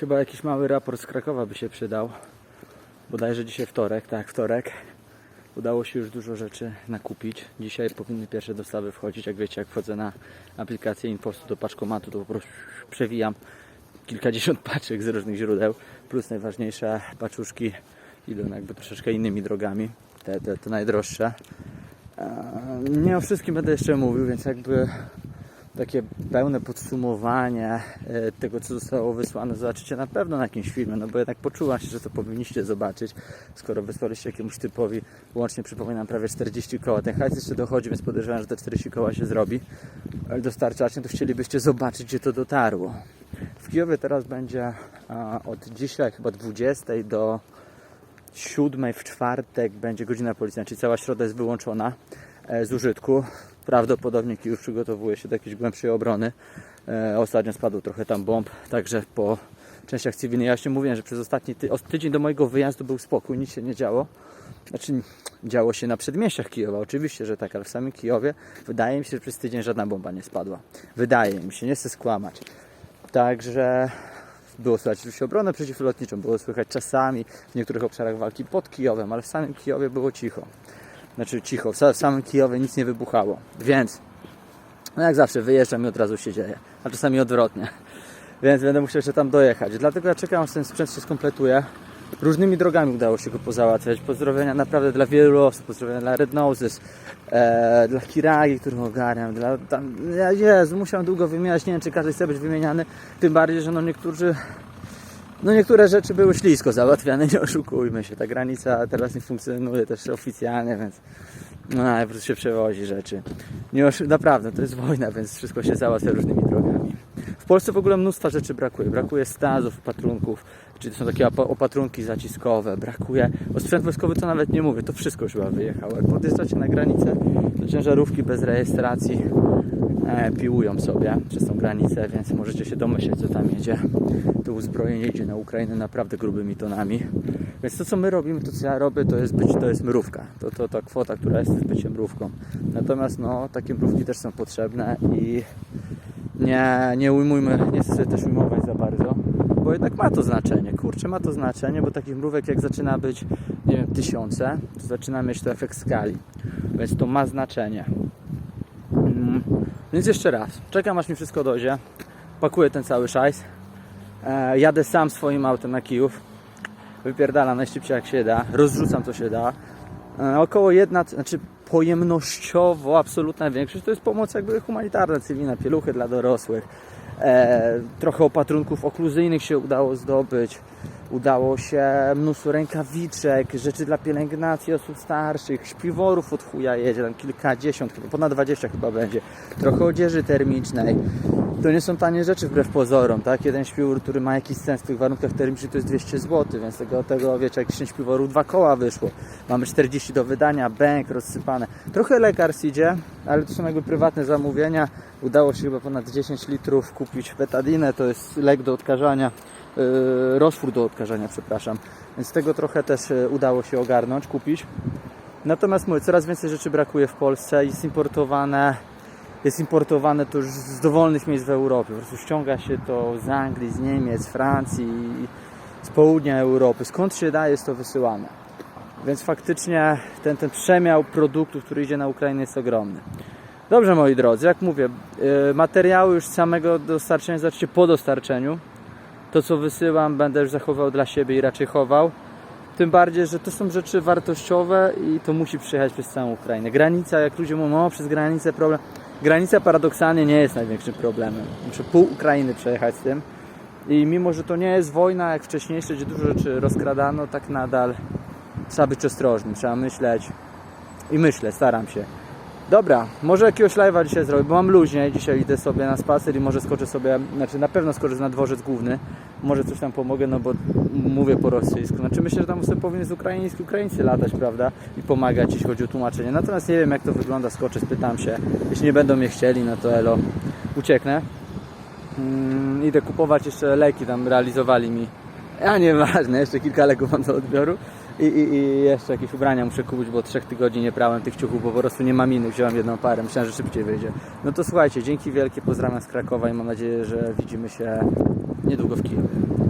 Chyba jakiś mały raport z Krakowa by się przydał. Bodajże dzisiaj wtorek, tak, wtorek. Udało się już dużo rzeczy nakupić. Dzisiaj powinny pierwsze dostawy wchodzić. Jak wiecie, jak wchodzę na aplikację Impostu do paczkomatu, to po prostu przewijam kilkadziesiąt paczek z różnych źródeł. Plus najważniejsze paczuszki idą jakby troszeczkę innymi drogami. Te, te, te najdroższe. Nie o wszystkim będę jeszcze mówił, więc jakby takie pełne podsumowanie e, tego, co zostało wysłane, zobaczycie na pewno na jakimś filmie, no bo jednak poczułam się, że to powinniście zobaczyć, skoro wysłaliście jakiemuś typowi, łącznie przypominam prawie 40 koła. Ten hajs jeszcze dochodzi, więc podejrzewam, że te 40 koła się zrobi. Ale dostarczacie, to chcielibyście zobaczyć, gdzie to dotarło. W Kijowie teraz będzie od dzisiaj chyba 20 do 7 w czwartek będzie godzina policyjna, czyli cała środa jest wyłączona e, z użytku. Prawdopodobnie Kijów przygotowuje się do jakiejś głębszej obrony. E, Ostatnio spadło trochę tam bomb, także po częściach cywilnych. Ja właśnie mówiłem, że przez ostatni ty tydzień do mojego wyjazdu był spokój, nic się nie działo. Znaczy, działo się na przedmieściach Kijowa, oczywiście, że tak, ale w samym Kijowie wydaje mi się, że przez tydzień żadna bomba nie spadła. Wydaje mi się, nie chcę skłamać. Także było słychać oczywiście obronę przeciwlotniczą, było słychać czasami w niektórych obszarach walki pod Kijowem, ale w samym Kijowie było cicho. Znaczy cicho, w sa- w samym Kijowie nic nie wybuchało. Więc, no jak zawsze, wyjeżdżam i od razu się dzieje. A czasami odwrotnie. Więc będę musiał jeszcze tam dojechać. Dlatego ja czekam, aż ten sprzęt się skompletuje. Różnymi drogami udało się go pozałatwiać. Pozdrowienia naprawdę dla wielu osób. Pozdrowienia dla Red Noses, e, dla Kiragi, którą ogarniam. Dla, tam, ja, Jezu, musiałem długo wymieniać. Nie wiem, czy każdy chce być wymieniany. Tym bardziej, że no niektórzy no niektóre rzeczy były ślisko załatwiane, nie oszukujmy się. Ta granica teraz nie funkcjonuje też oficjalnie, więc no, po prostu się przewozi rzeczy. Nie oszu- naprawdę, to jest wojna, więc wszystko się załatwia różnymi drogami. W Polsce w ogóle mnóstwa rzeczy brakuje. Brakuje stazów, opatrunków, czyli to są takie opa- opatrunki zaciskowe. Brakuje, o sprzęt wojskowy to nawet nie mówię, to wszystko już chyba wyjechało. Jak podjeżdżacie na granicę, to ciężarówki bez rejestracji piłują sobie przez tą granicę, więc możecie się domyśleć, co tam jedzie. To uzbrojenie idzie na Ukrainę naprawdę grubymi tonami. Więc to, co my robimy, to, co ja robię, to jest, być, to jest mrówka. To, to ta kwota, która jest, jest bycie mrówką. Natomiast no, takie mrówki też są potrzebne i nie, nie ujmujmy, nie chcę też ujmować za bardzo, bo jednak ma to znaczenie, kurczę, ma to znaczenie, bo takich mrówek jak zaczyna być, nie wiem, tysiące, to zaczyna mieć to efekt skali, więc to ma znaczenie. Więc jeszcze raz, czekam aż mi wszystko dojdzie, pakuję ten cały szajs, e, jadę sam swoim autem na Kijów, wypierdalam najszybciej jak się da, rozrzucam co się da. E, około jedna, znaczy pojemnościowo absolutna większość to jest pomoc jakby humanitarna, cywilna, pieluchy dla dorosłych. E, trochę opatrunków okluzyjnych się udało zdobyć. Udało się mnóstwo rękawiczek, rzeczy dla pielęgnacji osób starszych, śpiworów od chuja jedzie, tam kilkadziesiąt, chyba ponad 20 chyba będzie. Trochę odzieży termicznej. To nie są tanie rzeczy wbrew pozorom, tak? Jeden śpiwór, który ma jakiś sens w tych warunkach termicznych to jest 200 zł, więc tego, tego wiecie, jak 10 śpiworów, dwa koła wyszło. Mamy 40 do wydania, bęk rozsypane. Trochę lekarstw idzie, ale to są jakby prywatne zamówienia. Udało się chyba ponad 10 litrów kupić betadinę, to jest lek do odkażania, yy, do odkażania, przepraszam. Więc tego trochę też yy, udało się ogarnąć, kupić. Natomiast mówię, coraz więcej rzeczy brakuje w Polsce, jest importowane jest importowane to już z dowolnych miejsc w Europie. Po prostu ściąga się to z Anglii, z Niemiec, Francji, z południa Europy. Skąd się da, jest to wysyłane. Więc faktycznie ten, ten przemiał produktów, który idzie na Ukrainę jest ogromny. Dobrze moi drodzy, jak mówię, yy, materiały już z samego dostarczenia, zobaczcie po dostarczeniu. To co wysyłam będę już zachował dla siebie i raczej chował. Tym bardziej, że to są rzeczy wartościowe i to musi przejechać przez całą Ukrainę. Granica, jak ludzie mówią, o przez granicę problem. Granica paradoksalnie nie jest największym problemem. Muszę pół Ukrainy przejechać z tym. I mimo, że to nie jest wojna jak wcześniejsze, gdzie dużo rzeczy rozkradano, tak nadal trzeba być ostrożnym, trzeba myśleć. I myślę, staram się. Dobra, może jakiegoś live'a dzisiaj zrobię, bo mam luźniej. Dzisiaj idę sobie na spacer i może skoczę sobie, znaczy na pewno skoczę na dworzec główny. Może coś tam pomogę, no bo mówię po rosyjsku. Znaczy myślę, że tam sobie powinien z ukraiński Ukraińcy latać, prawda? I pomagać, jeśli chodzi o tłumaczenie. Natomiast nie wiem jak to wygląda, skoczę, spytam się. Jeśli nie będą mnie chcieli, no to elo, ucieknę. Mm, idę kupować jeszcze leki, tam realizowali mi. A nieważne, jeszcze kilka leków mam do odbioru. I, i, I jeszcze jakieś ubrania muszę kupić, bo trzech tygodni nie prałem tych ciuchów, bo po prostu nie mam innych. Wziąłem jedną parę, myślałem, że szybciej wyjdzie. No to słuchajcie, dzięki wielkie, pozdrawiam z Krakowa i mam nadzieję, że widzimy się niedługo w Kijowie.